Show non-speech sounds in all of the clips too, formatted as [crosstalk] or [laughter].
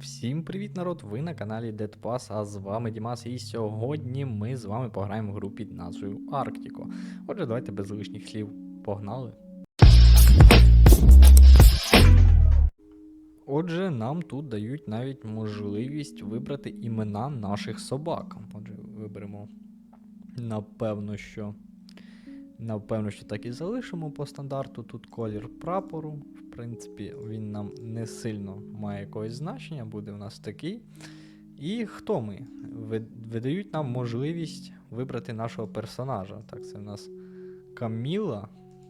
Всім привіт, народ! Ви на каналі DeadPass, а з вами Дімас, і сьогодні ми з вами пограємо в гру під назвою Арктико. Отже, давайте без лишніх слів погнали. Отже, нам тут дають навіть можливість вибрати імена наших собак. Отже, виберемо, напевно, що. Напевно, що так і залишимо по стандарту. Тут колір прапору. В принципі, він нам не сильно має якогось значення, буде у нас такий. І хто ми? Видають нам можливість вибрати нашого персонажа. Так, це в нас Каміла.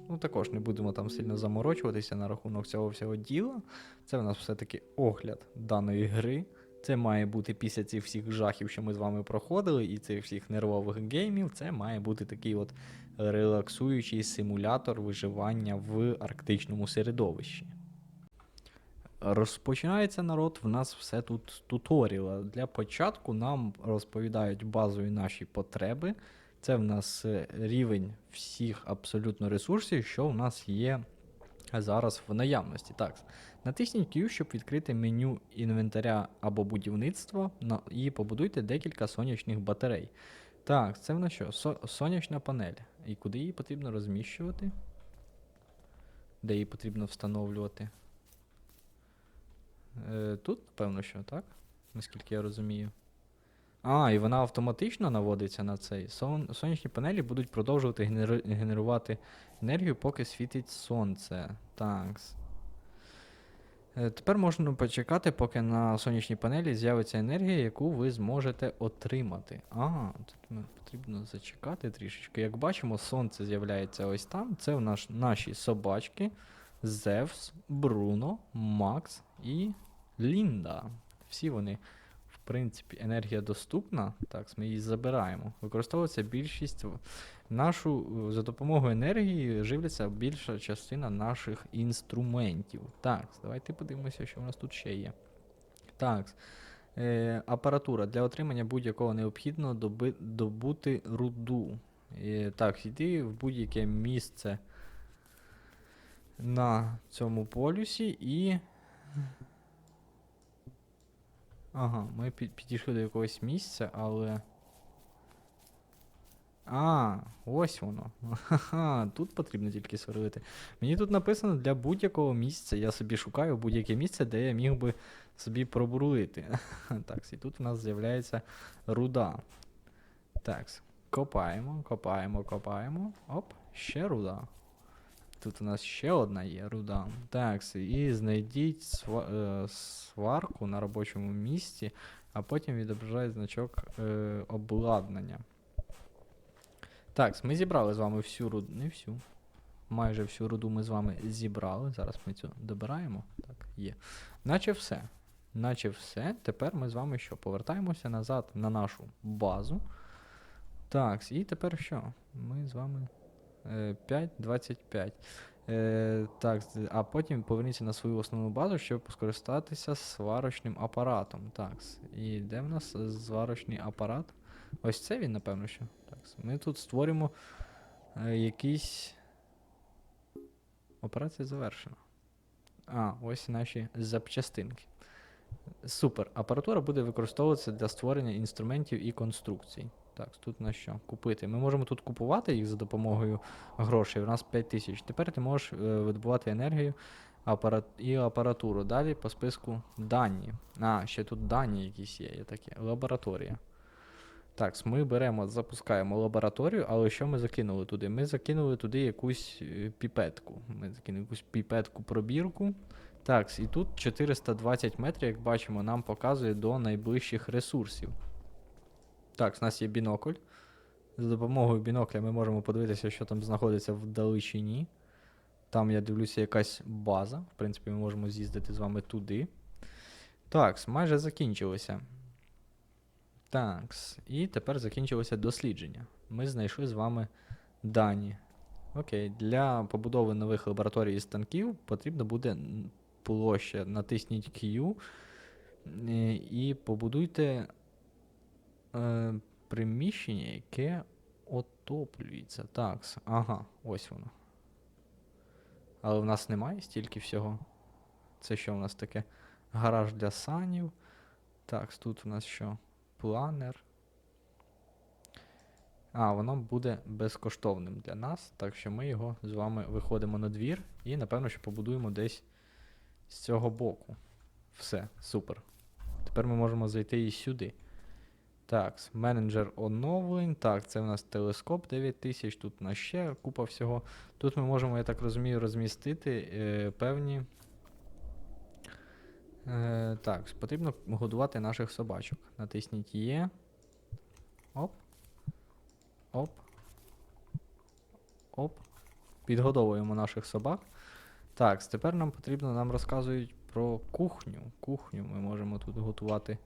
Ну, також не будемо там сильно заморочуватися на рахунок цього всього діла. Це в нас все-таки огляд даної гри. Це має бути після цих всіх жахів, що ми з вами проходили, і цих всіх нервових геймів. Це має бути такий от релаксуючий симулятор виживання в арктичному середовищі. Розпочинається народ, в нас все тут з. Для початку нам розповідають базові наші потреби. Це в нас е, рівень всіх абсолютно ресурсів, що в нас є зараз в наявності. Так, натисніть Q, щоб відкрити меню інвентаря або будівництва і побудуйте декілька сонячних батарей. Так, це в нас що? Со- сонячна панель. І куди її потрібно розміщувати? Де її потрібно встановлювати? Е, тут, напевно, що, так? Наскільки я розумію. А, і вона автоматично наводиться на цей. Сон... Сонячні панелі будуть продовжувати генери... генерувати енергію, поки світить сонце. Так. Е, Тепер можна почекати, поки на сонячній панелі з'явиться енергія, яку ви зможете отримати. А, тут потрібно зачекати трішечки. Як бачимо, сонце з'являється ось там. Це в наш, наші собачки. Зевс, Бруно, Макс і Лінда. Всі вони, в принципі, енергія доступна. Так, ми її забираємо. Використовується більшість. Нашу за допомогою енергії живляться більша частина наших інструментів. Так, давайте подивимося, що у нас тут ще є. Так. Е, апаратура для отримання будь-якого необхідно доби, добути руду. Е, так, йди в будь-яке місце на цьому полюсі і. Ага, ми підійшли до якогось місця, але. А, ось воно. Тут потрібно тільки сверлити. Мені тут написано для будь-якого місця. Я собі шукаю будь-яке місце, де я міг би собі пробурлити. Так, і тут в нас з'являється руда. Так, копаємо, копаємо, копаємо. Оп, ще руда. Тут у нас ще одна є руда. Так, і знайдіть е, сварку на робочому місці, а потім відображає значок е, обладнання. Так, ми зібрали з вами всю руду. Не всю. Майже всю руду ми з вами зібрали. Зараз ми цю добираємо. Так, є. Наче все. Наче все. Тепер ми з вами що? Повертаємося назад на нашу базу. Так, і тепер що? Ми з вами. Е, 5.25. Е, так, а потім поверніться на свою основну базу, щоб скористатися сварочним апаратом. Так, і де в нас зварочний апарат? Ось це він, напевно, що. Так, ми тут створимо е, якийсь. Операція завершена. А, ось наші запчастинки. Супер. Апаратура буде використовуватися для створення інструментів і конструкцій. Так, тут на що? Купити. Ми можемо тут купувати їх за допомогою грошей. У нас 5 тисяч. Тепер ти можеш е, видобувати енергію і апаратуру. Далі по списку дані. А, ще тут дані якісь є, є таке. Лабораторія. Так, ми беремо, запускаємо лабораторію, але що ми закинули туди? Ми закинули туди якусь е, піпетку. Ми закинули якусь піпетку пробірку. Так, і тут 420 метрів, як бачимо, нам показує до найближчих ресурсів. Так, у нас є бінокль. За допомогою бінокля ми можемо подивитися, що там знаходиться вдалечині. Там, я дивлюся, якась база. В принципі, ми можемо з'їздити з вами туди. Так, майже закінчилося. Так, і тепер закінчилося дослідження. Ми знайшли з вами дані. Окей, для побудови нових лабораторій і станків потрібно буде площа. Натисніть Q е, і побудуйте е, приміщення, яке отоплюється. Так, ага, ось воно. Але в нас немає стільки всього. Це що в нас таке? гараж для санів. Так, тут у нас що? Планер. А, воно буде безкоштовним для нас, так що ми його з вами виходимо на двір і, напевно, що побудуємо десь з цього боку. Все, супер. Тепер ми можемо зайти і сюди. Так, менеджер оновлень. Так, це у нас телескоп 9000, тут у нас ще купа всього. Тут ми можемо, я так розумію, розмістити е, певні. Е, так, потрібно годувати наших собачок. Натисніть Є. Оп. Оп. Оп. Підгодовуємо наших собак. Так, тепер нам потрібно, нам розказують про кухню. Кухню ми можемо тут готувати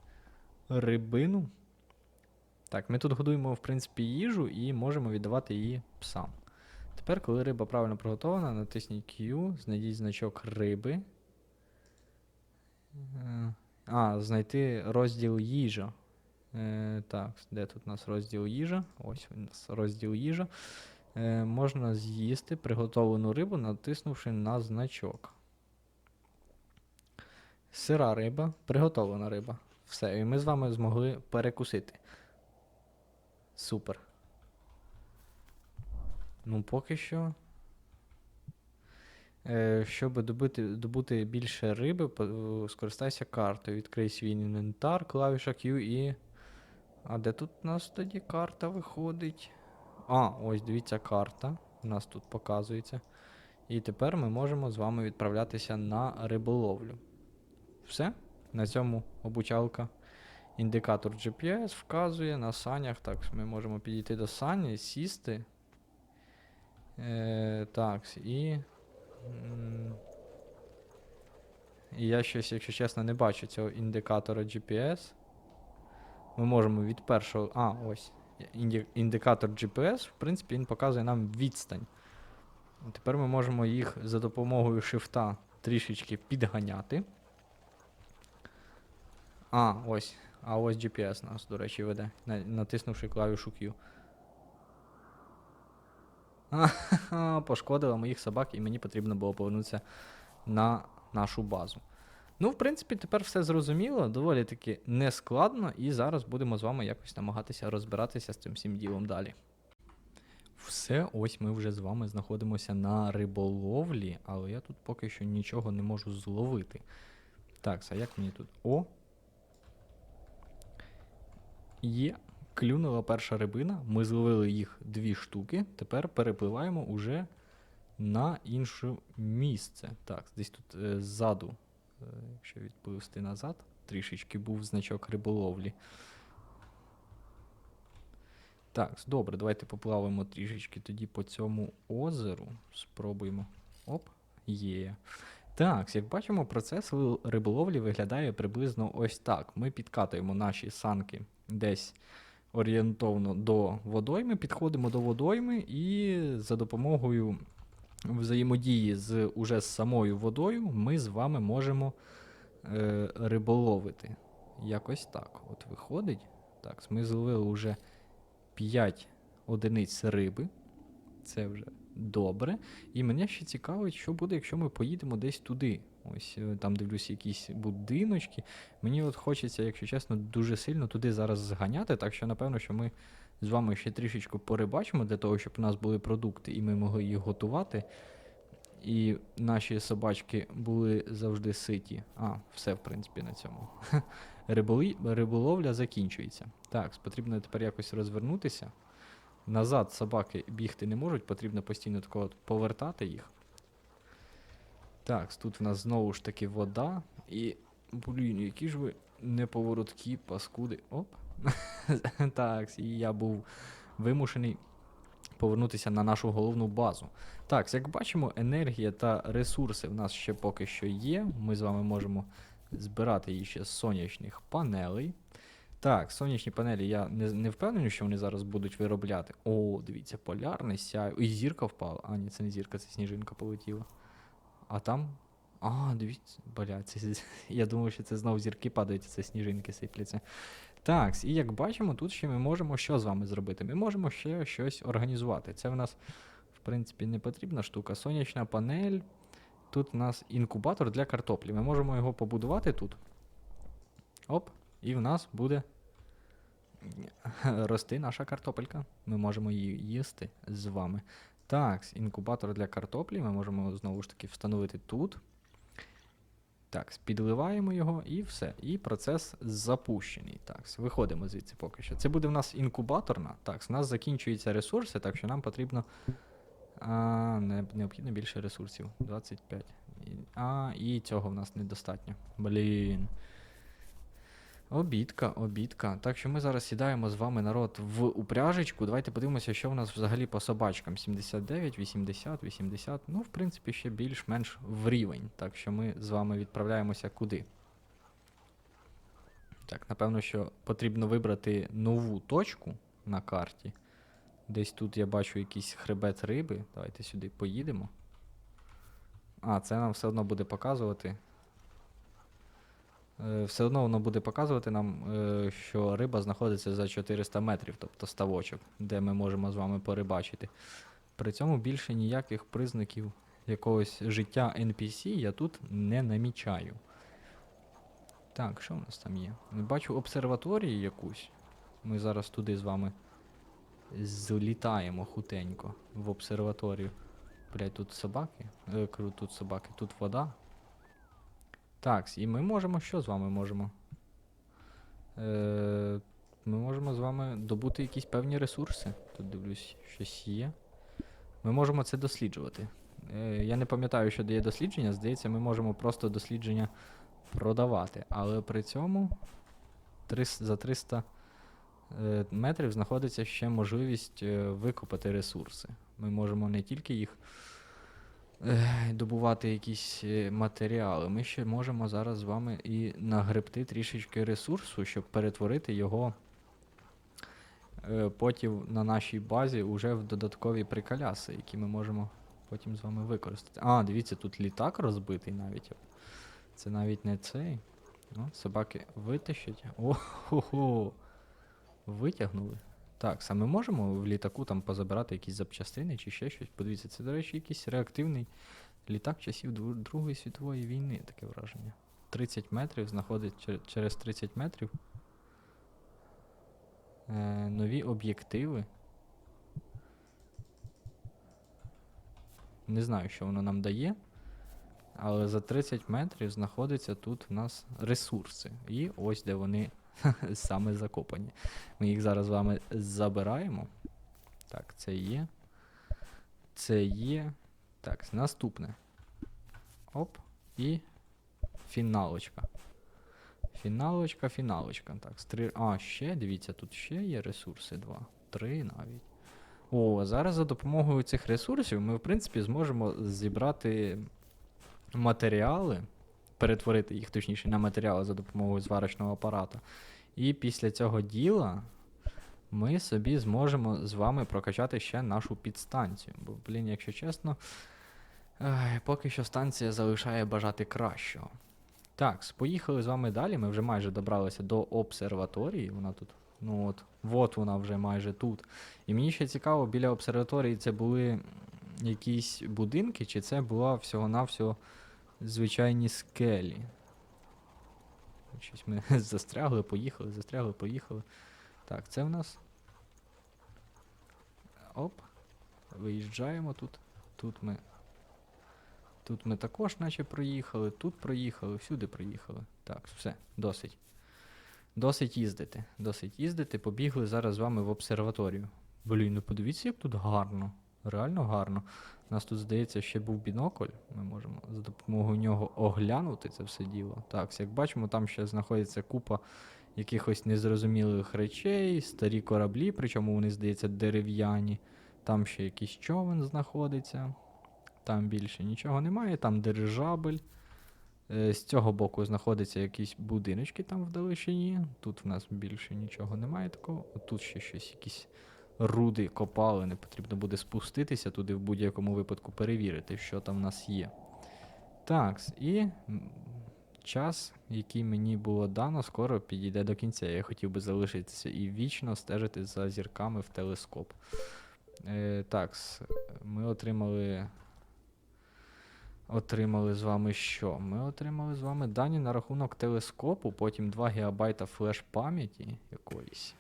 рибину. Так, ми тут годуємо, в принципі, їжу і можемо віддавати її псам. Тепер, коли риба правильно приготована, натисніть Q, знайдіть значок риби. Е, А, знайти розділ їжа. Е, так, де тут у нас розділ їжа? Ось у нас розділ їжа. Е, можна з'їсти приготовлену рибу, натиснувши на значок. Сира риба, приготовлена риба. Все, і ми з вами змогли перекусити. Супер. Ну, поки що. Е, щоб добити, добути більше риби, е, скористайся картою. Відкрий свій інвентар, клавіша Q і. А де тут у нас тоді карта виходить? А, ось дивіться карта. У нас тут показується. І тепер ми можемо з вами відправлятися на риболовлю. Все. На цьому обучалка. Індикатор GPS вказує на санях. Так, ми можемо підійти до сані, сісти. Е, так, і. І я щось, якщо чесно, не бачу цього індикатора GPS. Ми можемо від першого. А, ось. Індикатор GPS, в принципі, він показує нам відстань. Тепер ми можемо їх за допомогою шифта трішечки підганяти. А, ось. А ось GPS нас, до речі, веде, натиснувши клавішу Q. [laughs] Пошкодила моїх собак, і мені потрібно було повернутися на нашу базу. Ну, в принципі, тепер все зрозуміло, доволі таки нескладно, і зараз будемо з вами якось намагатися розбиратися з цим всім ділом далі. Все, ось ми вже з вами знаходимося на риболовлі, але я тут поки що нічого не можу зловити. Так, а як мені тут? О! Є. Клюнула перша рибина. Ми зловили їх дві штуки. Тепер перепливаємо уже на інше місце. Так, десь тут е, ззаду, е, якщо відпливсти назад, трішечки був значок риболовлі. Так, добре, давайте поплаваємо трішечки тоді по цьому озеру. Спробуємо. Оп, є. Так, як бачимо, процес риболовлі виглядає приблизно ось так. Ми підкатуємо наші санки десь орієнтовно до водойми, підходимо до водойми і за допомогою взаємодії з уже з самою водою ми з вами можемо е, риболовити. Якось так. От виходить. Так, ми зловили вже 5 одиниць риби. Це вже добре. І мене ще цікавить, що буде, якщо ми поїдемо десь туди. Ось е, там дивлюсь якісь будиночки. Мені от хочеться, якщо чесно, дуже сильно туди зараз зганяти, так що напевно, що ми з вами ще трішечку порибачимо для того, щоб у нас були продукти і ми могли їх готувати. І наші собачки були завжди ситі. А, все, в принципі, на цьому. [laughs] Риболовля закінчується. Так, потрібно тепер якось розвернутися. Назад собаки бігти не можуть, потрібно постійно тако повертати їх. Так, тут в нас знову ж таки вода. І. Блін, які ж ви неповороткі, паскуди. Оп. [laughs] так, і я був вимушений повернутися на нашу головну базу. Так, як бачимо, енергія та ресурси в нас ще поки що є. Ми з вами можемо збирати її ще з сонячних панелей. Так, сонячні панелі я не, не впевнений, що вони зараз будуть виробляти. О, дивіться, полярний сяй. І зірка впала. А, ні, це не зірка, це сніжинка полетіла. А там. А, дивіться, бля, це, [laughs] я думав, що це знову зірки падають, це сніжинки сипляться. Так, і як бачимо, тут ще ми можемо що з вами зробити? Ми можемо ще щось організувати. Це в нас, в принципі, не потрібна штука. Сонячна панель. тут у нас інкубатор для картоплі. Ми можемо його побудувати тут. Оп, і в нас буде [laughs] рости наша картопелька. Ми можемо її їсти з вами. Так, інкубатор для картоплі ми можемо знову ж таки встановити тут. Так, підливаємо його і все. І процес запущений. Так, виходимо звідси поки що. Це буде в нас інкубаторна. Так, у нас закінчуються ресурси, так що нам потрібно. А, не, необхідно більше ресурсів. 25. А, і цього в нас недостатньо. Блін. Обідка, обідка. Так що ми зараз сідаємо з вами народ в упряжечку. Давайте подивимося, що в нас взагалі по собачкам. 79, 80, 80. Ну, в принципі, ще більш-менш в рівень. Так що ми з вами відправляємося куди. Так, напевно, що потрібно вибрати нову точку на карті. Десь тут я бачу якийсь хребет риби. Давайте сюди поїдемо. А, це нам все одно буде показувати. Е, Все одно воно буде показувати нам, е, що риба знаходиться за 400 метрів, тобто ставочок, де ми можемо з вами порибачити. При цьому більше ніяких признаків якогось життя NPC я тут не намічаю. Так, що в нас там є? Бачу обсерваторію якусь. Ми зараз туди з вами злітаємо хутенько в обсерваторію. Блять, тут собаки. Е, тут собаки, тут вода. Так, і ми можемо що з вами можемо? Е, ми можемо з вами добути якісь певні ресурси. Тут дивлюсь, щось є. Ми можемо це досліджувати. Е, я не пам'ятаю, що дає дослідження. Здається, ми можемо просто дослідження продавати. Але при цьому трис- за 300 е, метрів знаходиться ще можливість е, викопати ресурси. Ми можемо не тільки їх добувати якісь е, матеріали, ми ще можемо зараз з вами і нагребти трішечки ресурсу, щоб перетворити його е, потім на нашій базі уже в додаткові приколяси, які ми можемо потім з вами використати. А, дивіться, тут літак розбитий навіть. Це навіть не цей. Ну, собаки витащать. О-хо-хо. Витягнули. Так, саме можемо в літаку там позабирати якісь запчастини чи ще щось. Подивіться, це, до речі, якийсь реактивний літак часів Другої світової війни, таке враження. 30 метрів знаходить чер- через 30 метрів. Е, нові об'єктиви. Не знаю, що воно нам дає. Але за 30 метрів знаходиться тут в нас ресурси. І ось де вони [laughs] саме закопані. Ми їх зараз з вами забираємо. Так, це є. Це є. Так, наступне. Оп. І фіналочка. Фіналочка, фіналочка. Так, стри... А, ще, дивіться, тут ще є ресурси. Два. Три навіть. О, зараз за допомогою цих ресурсів ми, в принципі, зможемо зібрати матеріали, перетворити їх точніше на матеріали за допомогою зварочного апарату. І після цього діла ми собі зможемо з вами прокачати ще нашу підстанцію. Бо, блін, якщо чесно, ех, поки що станція залишає бажати кращого. Так, поїхали з вами далі. Ми вже майже добралися до обсерваторії. Вона тут, ну от, от вона вже майже тут. І мені ще цікаво, біля обсерваторії це були якісь будинки, чи це була всього-навсього звичайні скелі. Щось ми [laughs] застрягли, поїхали, застрягли, поїхали. Так, це в нас. Оп. Виїжджаємо тут. Тут ми. Тут ми також наче проїхали, тут проїхали, всюди проїхали. Так, все, досить. Досить їздити. Досить їздити. Побігли зараз з вами в обсерваторію. Блін, ну подивіться, як тут гарно. Реально гарно. У нас тут, здається, ще був бінокль. Ми можемо за допомогою нього оглянути це все діло. Так, як бачимо, там ще знаходиться купа якихось незрозумілих речей, старі кораблі, причому вони, здається, дерев'яні. Там ще якийсь човен знаходиться. Там більше нічого немає, там дирижабель. Е, З цього боку знаходяться якісь будиночки там вдалечині. Тут в нас більше нічого немає такого. Тут ще щось, якісь руди копали, не потрібно буде спуститися туди в будь-якому випадку перевірити, що там в нас є. Так, і час, який мені було дано, скоро підійде до кінця. Я хотів би залишитися і вічно стежити за зірками в телескоп. Е, так, ми отримали отримали з вами що? Ми отримали з вами дані на рахунок телескопу, потім 2 ГБ флеш пам'яті якоїсь.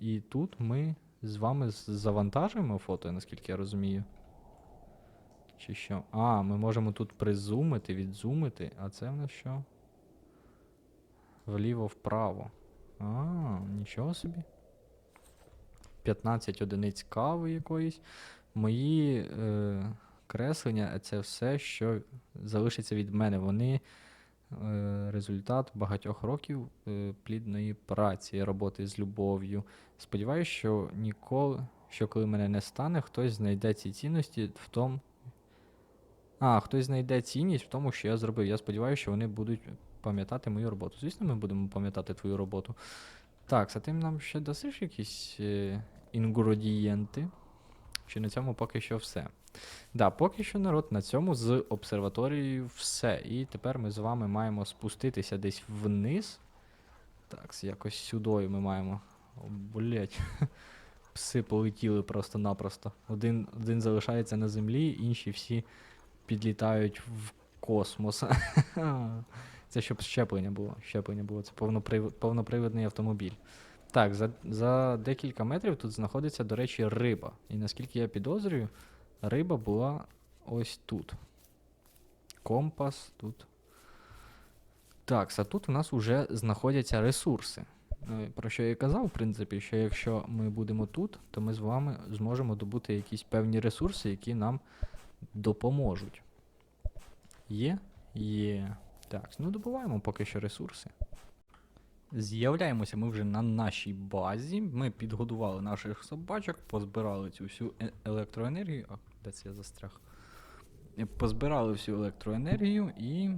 І тут ми з вами завантажуємо фото, наскільки я розумію. Чи що? А, ми можемо тут призумити, відзумити, а це в нас що? Вліво-вправо. А, нічого собі. 15 одиниць кави якоїсь. Мої е, креслення це все, що залишиться від мене. Вони результат багатьох років е, плідної праці, роботи з любов'ю. Сподіваюсь, що ніколи, що коли мене не стане, хтось знайде ці цінності в тому. А, хтось знайде цінність в тому, що я зробив. Я сподіваюся, що вони будуть пам'ятати мою роботу. Звісно, ми будемо пам'ятати твою роботу. Так, а ти нам ще дасиш якісь е, інгредієнти? Чи на цьому поки що все? Да, поки що народ на цьому з обсерваторією все. І тепер ми з вами маємо спуститися десь вниз. Так, якось сюдою ми маємо. О, блять. [laughs] Пси полетіли просто-напросто. Один, один залишається на землі, інші всі підлітають в космос. [laughs] Це щоб щеплення було. Щеплення було. Це повноприв... повнопривідний автомобіль. Так, за, за декілька метрів тут знаходиться, до речі, риба. І наскільки я підозрюю, риба була ось тут. Компас тут. Так, а тут у нас вже знаходяться ресурси. Е, Про що я і казав, в принципі, що якщо ми будемо тут, то ми з вами зможемо добути якісь певні ресурси, які нам допоможуть. Є? Є. Так, ну добуваємо поки що ресурси. З'являємося ми вже на нашій базі. Ми підгодували наших собачок, позбирали цю всю е- електроенергію. Це я застряг? Е, Позбирали всю електроенергію і.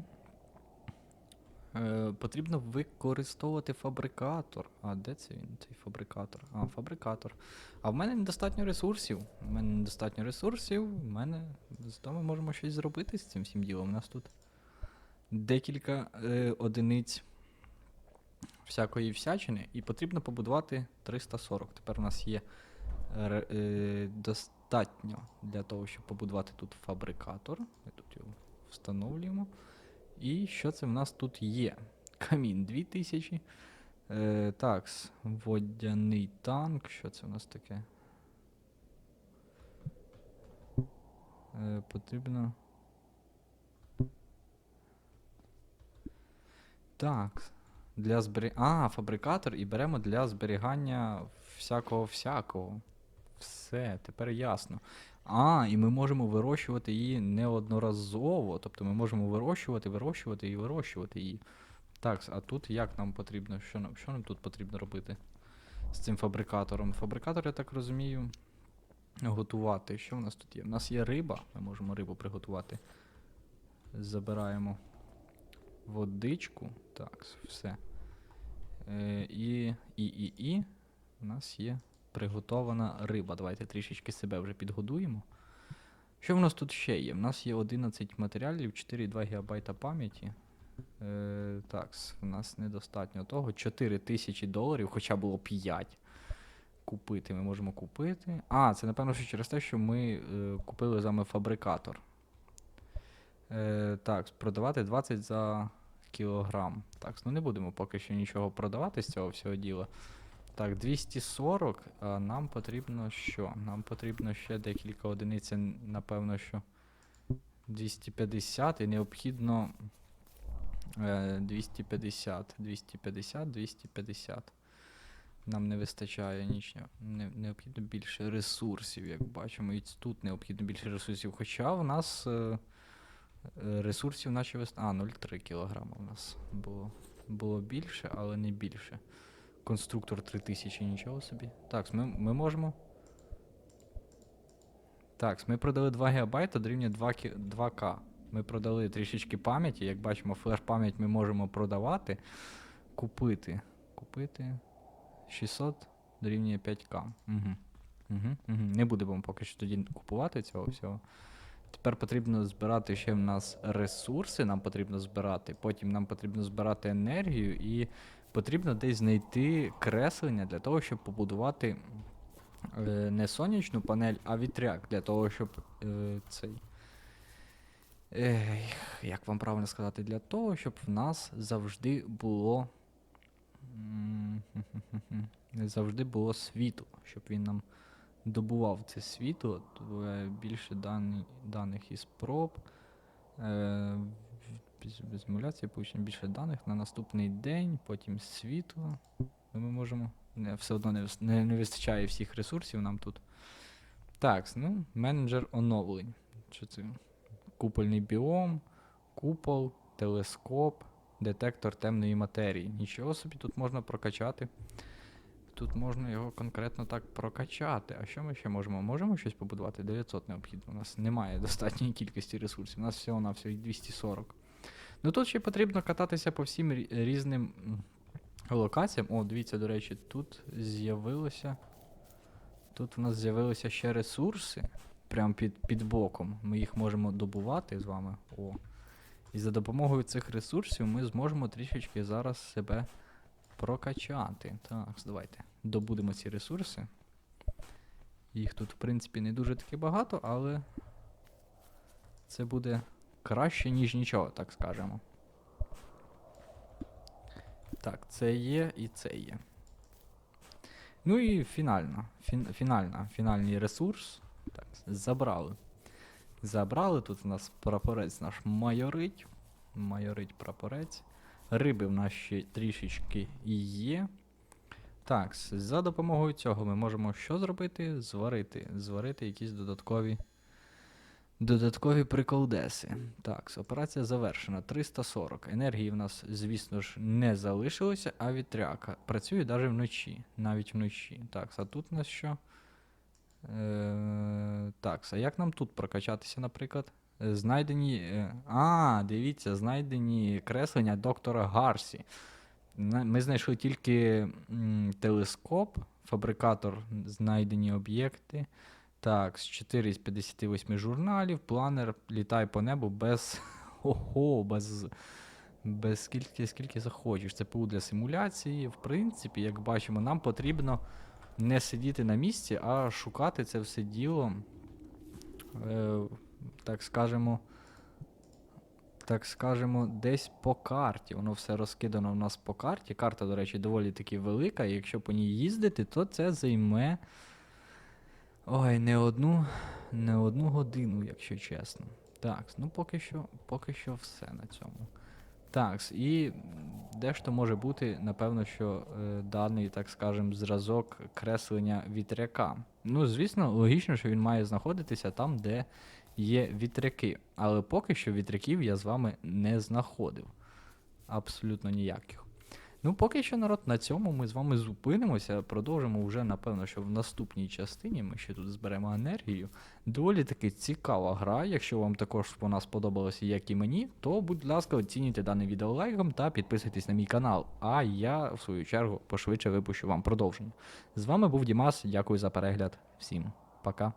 Е, потрібно використовувати фабрикатор. А де це він, цей фабрикатор? А, фабрикатор. А в мене недостатньо ресурсів. У мене недостатньо ресурсів. В мене. Зато ми можемо щось зробити з цим всім ділом. У нас тут декілька е, одиниць всякої всячини, і потрібно побудувати 340. Тепер у нас є ре- е, достатньо для того, щоб побудувати тут фабрикатор. Ми тут його встановлюємо. І що це в нас тут є? Камін 2000. Е, так, водяний танк. Що це у нас таке? Е, потрібно. Так. Для збері... А, фабрикатор і беремо для зберігання всякого всякого. Все, тепер ясно. А, і ми можемо вирощувати її неодноразово. Тобто ми можемо вирощувати, вирощувати і вирощувати її. Так, а тут як нам потрібно? Що нам, що нам тут потрібно робити з цим фабрикатором? Фабрикатор, я так розумію, готувати. Що в нас тут є? У нас є риба, ми можемо рибу приготувати. Забираємо водичку. Так, все. Е, і, і, і, і. У нас є приготована риба. Давайте трішечки себе вже підгодуємо. Що в нас тут ще є? У нас є 11 матеріалів, 4,2 ГБ пам'яті. Е, так, у нас недостатньо того. 4 тисячі доларів, хоча було 5. Купити ми можемо купити. А, це напевно, що через те, що ми е, купили з вами фабрикатор. Е, так, продавати 20 за кілограм. Так, ну не будемо поки що нічого продавати з цього всього діла. Так, 240, а нам потрібно що? Нам потрібно ще декілька одиниць, напевно, що 250 і необхідно е, 250, 250, 250. Нам не вистачає нічого. Не, необхідно більше ресурсів, як бачимо. І тут необхідно більше ресурсів. Хоча в нас е, е, ресурсів наче вист... А, 0,3 кг у нас було. Було більше, але не більше. Конструктор 3000, нічого собі. Так, ми, ми можемо. Так, ми продали 2 ГБ дорівнює 2, 2К. Ми продали трішечки пам'яті. Як бачимо, флеш-пам'ять ми можемо продавати. Купити. Купити. 600 дорівнює 5К. Угу. Угу, угу. Не будемо поки що тоді купувати цього всього. Тепер потрібно збирати ще в нас ресурси, нам потрібно збирати, потім нам потрібно збирати енергію і потрібно десь знайти креслення для того, щоб побудувати е, не сонячну панель, а вітряк, для того, щоб е, цей Ех, як вам правильно сказати, для того, щоб в нас завжди було. [laughs] Завжди було світло, щоб він нам добував це світло. Е, Більше дані, даних із проб. Е, без, більше даних на наступний день, потім світло. Ну, Ми можемо. Не, все одно не, не, не вистачає всіх ресурсів нам тут. Так, ну, менеджер оновлень. Що це? Купольний біом, купол, телескоп, детектор темної матерії. Нічого собі тут можна прокачати. Тут можна його конкретно так прокачати. А що ми ще можемо? Можемо щось побудувати? 900 необхідно. У нас немає [laughs] достатньої кількості ресурсів. У нас всього на всього 240. Ну тут ще потрібно кататися по всім різним локаціям. О, дивіться, до речі, тут з'явилося. Тут в нас з'явилися ще ресурси. Прямо під, під боком. Ми їх можемо добувати з вами. О. І за допомогою цих ресурсів ми зможемо трішечки зараз себе прокачати. Так, давайте. Добудемо ці ресурси. Їх тут, в принципі, не дуже таки багато, але це буде краще, ніж нічого, так скажемо. Так, це є і це є. Ну і фінальна. Фін, фінальна, фінальний ресурс. Так, забрали. Забрали. Тут у нас прапорець наш майорить. Майорить прапорець. Риби в нас ще трішечки є. Так, за допомогою цього ми можемо що зробити? Зварити. Зварити якісь додаткові. Додаткові приколдеси. Так, операція завершена. 340. Енергії в нас, звісно ж, не залишилося, а вітряка. Працює навіть вночі. Навіть вночі. Так, а тут у нас що? Е, так, а як нам тут прокачатися, наприклад? Знайдені. е, А, дивіться, знайдені креслення доктора Гарсі. Ми знайшли тільки телескоп, фабрикатор, знайдені об'єкти. Так, з 4 з 58 журналів, планер літай по небу без. [laughs] Ого, без. Без скільки, скільки захочеш. ЦПУ для симуляції. В принципі, як бачимо, нам потрібно не сидіти на місці, а шукати це все діло. Е, так скажемо. Так скажемо, десь по карті. Воно все розкидано в нас по карті. Карта, до речі, доволі таки велика, і якщо по ній їздити, то це займе. Ой, не одну, не одну годину, якщо чесно. Так, ну поки що, поки що все на цьому. Так, і дещо може бути, напевно, що е, даний, так скажем, зразок креслення вітряка. Ну, звісно, логічно, що він має знаходитися там, де є вітряки. Але поки що вітряків я з вами не знаходив. Абсолютно ніяких. Ну, поки що, народ, на цьому ми з вами зупинимося. Продовжимо вже, напевно, що в наступній частині ми ще тут зберемо енергію. Доволі таки цікава гра. Якщо вам також вона сподобалася, як і мені, то, будь ласка, оцінюйте дане відео лайком та підписуйтесь на мій канал. А я, в свою чергу, пошвидше випущу вам продовження. З вами був Дімас. Дякую за перегляд. Всім пока.